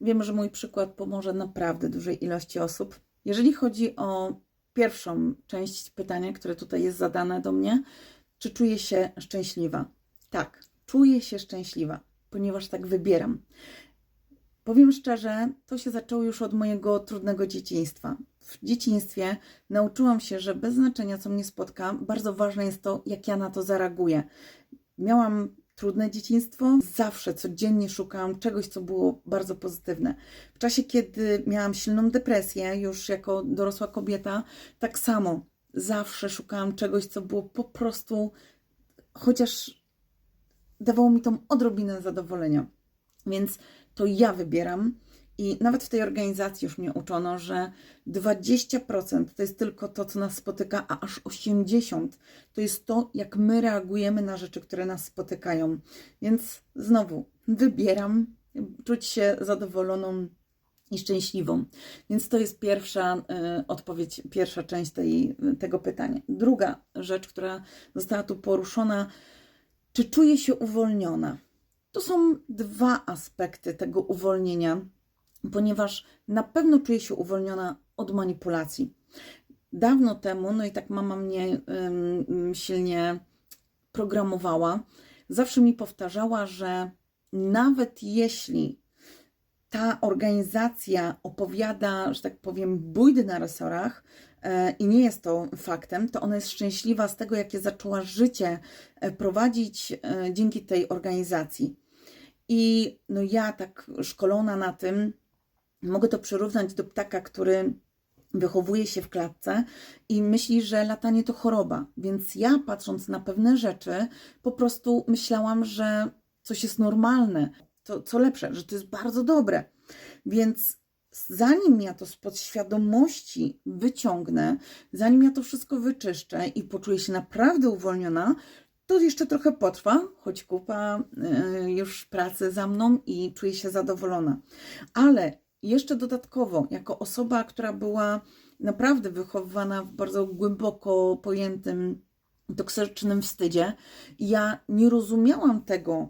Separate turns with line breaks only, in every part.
Wiem, że mój przykład pomoże naprawdę dużej ilości osób. Jeżeli chodzi o pierwszą część pytania, które tutaj jest zadane do mnie, czy czuję się szczęśliwa? Tak, czuję się szczęśliwa, ponieważ tak wybieram. Powiem szczerze, to się zaczęło już od mojego trudnego dzieciństwa. W dzieciństwie nauczyłam się, że bez znaczenia, co mnie spotka, bardzo ważne jest to, jak ja na to zareaguję. Miałam trudne dzieciństwo, zawsze codziennie szukałam czegoś, co było bardzo pozytywne. W czasie, kiedy miałam silną depresję, już jako dorosła kobieta, tak samo zawsze szukałam czegoś, co było po prostu, chociaż dawało mi tą odrobinę zadowolenia. Więc to ja wybieram. I nawet w tej organizacji już mnie uczono, że 20% to jest tylko to, co nas spotyka, a aż 80% to jest to, jak my reagujemy na rzeczy, które nas spotykają. Więc znowu wybieram czuć się zadowoloną i szczęśliwą. Więc to jest pierwsza y, odpowiedź, pierwsza część tej, tego pytania. Druga rzecz, która została tu poruszona, czy czuję się uwolniona? To są dwa aspekty tego uwolnienia, ponieważ na pewno czuję się uwolniona od manipulacji. Dawno temu, no i tak mama mnie ym, silnie programowała, zawsze mi powtarzała, że nawet jeśli ta organizacja opowiada, że tak powiem, bójdy na resorach e, i nie jest to faktem, to ona jest szczęśliwa z tego, jakie zaczęła życie e, prowadzić e, dzięki tej organizacji. I no ja tak szkolona na tym, mogę to przyrównać do ptaka, który wychowuje się w klatce i myśli, że latanie to choroba. Więc ja patrząc na pewne rzeczy, po prostu myślałam, że coś jest normalne, to co lepsze, że to jest bardzo dobre. Więc zanim ja to z podświadomości wyciągnę, zanim ja to wszystko wyczyszczę i poczuję się naprawdę uwolniona, to jeszcze trochę potrwa, choć kupa y, już pracy za mną i czuję się zadowolona. Ale jeszcze dodatkowo, jako osoba, która była naprawdę wychowywana w bardzo głęboko pojętym toksycznym wstydzie, ja nie rozumiałam tego,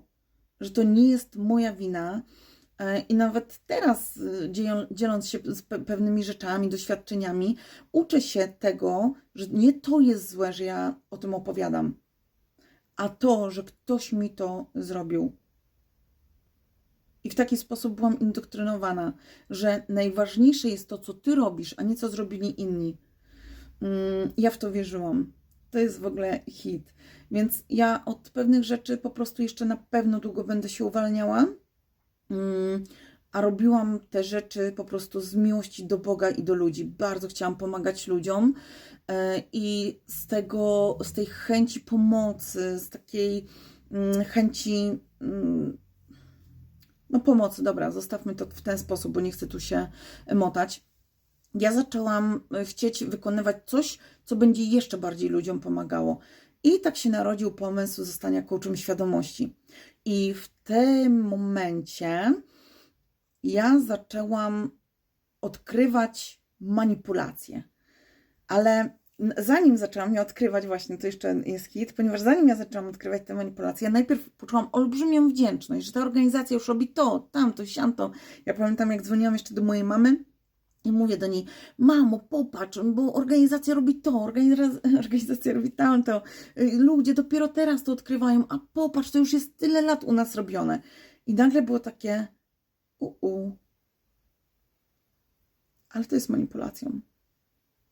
że to nie jest moja wina. e, I nawet teraz, dzielą- dzieląc się z pe- pewnymi rzeczami, doświadczeniami, uczę się tego, że nie to jest złe, że ja o tym opowiadam, a to, że ktoś mi to zrobił. I w taki sposób byłam indoktrynowana, że najważniejsze jest to, co ty robisz, a nie co zrobili inni. Mm, Ja w to wierzyłam. To jest w ogóle hit. Więc ja od pewnych rzeczy po prostu jeszcze na pewno długo będę się uwalniała. Mm, A robiłam te rzeczy po prostu z miłości do Boga i do ludzi. Bardzo chciałam pomagać ludziom e, i z tego, z tej chęci pomocy, z takiej mm, chęci no pomocy, dobra, zostawmy to w ten sposób, bo nie chcę tu się motać. Ja zaczęłam e, chcieć wykonywać coś, co będzie jeszcze bardziej ludziom pomagało. I tak się narodził pomysł zostania coachem świadomości. I w tym momencie ja zaczęłam odkrywać manipulacje. Ale zanim zaczęłam je odkrywać, właśnie to jeszcze jest hit, ponieważ zanim ja zaczęłam odkrywać te manipulacje, ja najpierw poczułam olbrzymią wdzięczność, że ta organizacja już robi to, tamto, siamto. Ja pamiętam, jak dzwoniłam jeszcze do mojej mamy, i mówię do niej, mamo, popatrz, bo organizacja robi to, organizacja, organizacja robi tamto, y, ludzie dopiero teraz to odkrywają, a popatrz, to już jest tyle lat u nas robione. I nagle było takie, u, ale to jest manipulacją.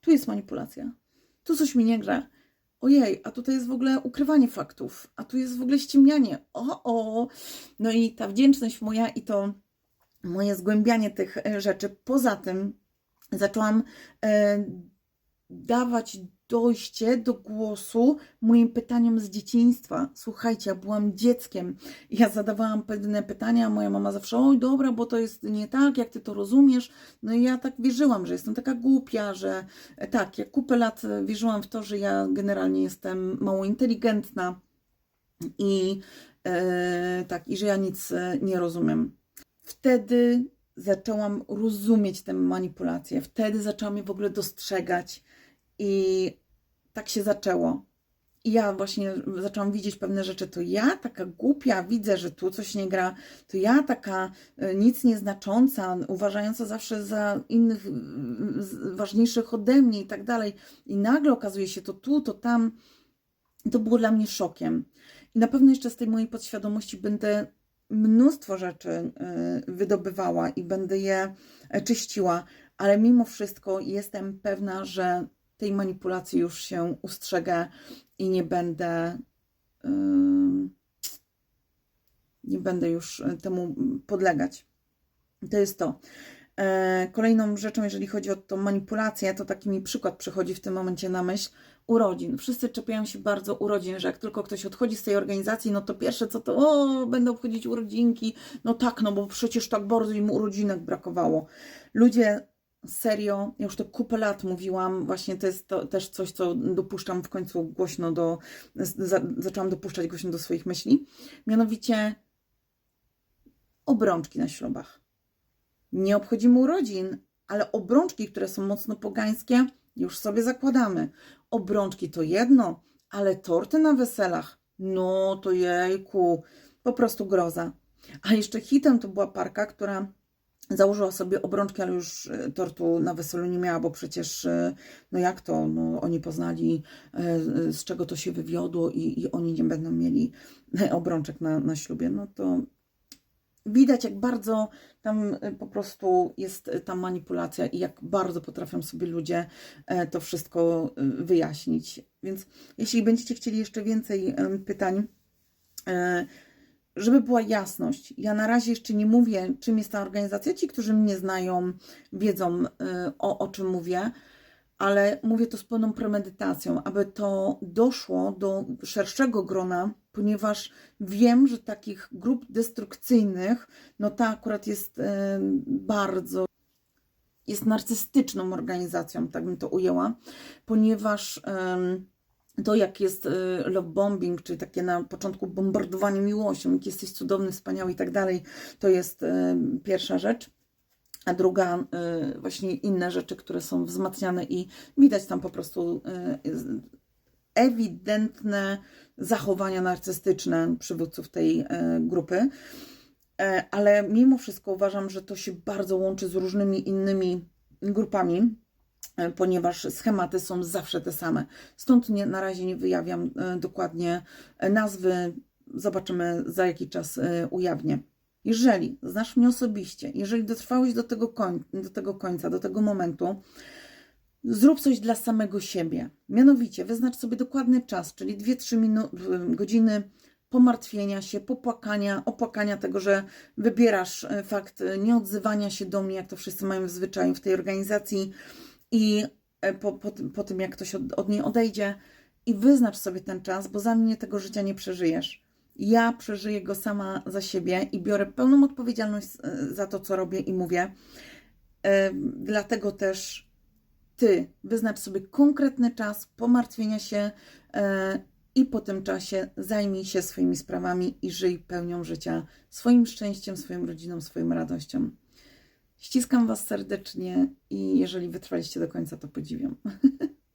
Tu jest manipulacja. Tu coś mi nie gra. Ojej, a tutaj jest w ogóle ukrywanie faktów, a tu jest w ogóle ściemnianie. O, o. No i ta wdzięczność moja i to moje zgłębianie tych e, rzeczy. Poza tym zaczęłam e, dawać dojście do głosu moim pytaniom z dzieciństwa. Słuchajcie, ja byłam dzieckiem. Ja zadawałam pewne pytania, moja mama zawsze, oj dobra, bo to jest nie tak, jak ty to rozumiesz. No i ja tak wierzyłam, że jestem taka głupia, że e, tak, ja kupę lat e, wierzyłam w to, że ja generalnie jestem mało inteligentna i e, tak, i że ja nic e, nie rozumiem. Wtedy zaczęłam rozumieć tę manipulację, wtedy zaczęłam je w ogóle dostrzegać i tak się zaczęło. I ja właśnie zaczęłam widzieć pewne rzeczy. To ja, taka głupia, widzę, że tu coś nie gra. To ja, taka y, nic nieznacząca, uważająca zawsze za innych y, ważniejszych ode mnie i tak dalej. I nagle okazuje się to tu, to tam. To było dla mnie szokiem. I na pewno jeszcze z tej mojej podświadomości będę mnóstwo rzeczy y, wydobywała i będę je e, czyściła, ale mimo wszystko jestem pewna, że tej manipulacji już się ustrzegę i nie będę y, nie będę już e, temu podlegać. To jest to. E, Kolejną rzeczą, jeżeli chodzi o tą manipulację, to taki mi przykład przychodzi w tym momencie na myśl urodzin. Wszyscy czepiają się bardzo urodzin, że jak tylko ktoś odchodzi z tej organizacji, no to pierwsze co to, o, będą obchodzić urodzinki. No tak, no bo przecież tak bardzo im urodzinek brakowało. Ludzie, serio, ja już to kupę lat mówiłam, właśnie to jest to, też coś, co dopuszczam w końcu głośno do, za, zaczęłam dopuszczać głośno do swoich myśli. Mianowicie obrączki na ślubach. Nie obchodzimy urodzin, ale obrączki, które są mocno pogańskie, już sobie zakładamy. Obrączki to jedno, ale torty na weselach, no to jejku, po prostu groza. A jeszcze hitem to była parka, która założyła sobie obrączki, ale już e, tortu na weselu nie miała, bo przecież, e, no jak to, no oni poznali, e, z czego to się wywiodło i, i oni nie będą mieli obrączek na, na ślubie, no to widać, jak bardzo tam po prostu jest ta manipulacja i jak bardzo potrafią sobie ludzie to wszystko wyjaśnić. Więc jeśli będziecie chcieli jeszcze więcej pytań, żeby była jasność, ja na razie jeszcze nie mówię, czym jest ta organizacja. Ci, którzy mnie znają, wiedzą o, o czym mówię ale mówię to z pełną premedytacją, aby to doszło do szerszego grona, ponieważ wiem, że takich grup destrukcyjnych, no ta akurat jest e, bardzo, jest narcystyczną organizacją, tak bym to ujęła, ponieważ to, jak jest e, love bombing, czyli takie na początku bombardowanie miłością, jak jesteś cudowny, wspaniały i tak dalej, to jest e, pierwsza rzecz a druga y, właśnie inne rzeczy, które są wzmacniane i widać tam po prostu y, ewidentne zachowania narcystyczne przywódców tej y, grupy. E, ale mimo wszystko uważam, że to się bardzo łączy z różnymi innymi grupami, ponieważ schematy są zawsze te same. Stąd nie, na razie nie wyjawiam e, dokładnie nazwy. Zobaczymy za jaki czas ujawnię. Jeżeli znasz mnie osobiście, jeżeli dotrwałeś do tego, koń, do tego końca, do tego momentu, zrób coś dla samego siebie. Mianowicie wyznacz sobie dokładny czas, czyli 2-3 godziny pomartwienia się, popłakania, opłakania tego, że wybierasz e, fakt e, nieodzywania się do mnie, jak to wszyscy mają w zwyczaju w tej organizacji i e, po, po, po tym, jak ktoś od, od niej odejdzie i wyznacz sobie ten czas, bo za mnie tego życia nie przeżyjesz. Ja przeżyję go sama za siebie i biorę pełną odpowiedzialność e, za to, co robię i mówię. E, dlatego też ty wyznacz sobie konkretny czas pomartwienia się i po tym czasie zajmij się swoimi sprawami i żyj pełnią życia, swoim szczęściem, swoją rodziną, swoją radością. Ściskam Was serdecznie i jeżeli wytrwaliście do końca, to podziwiam.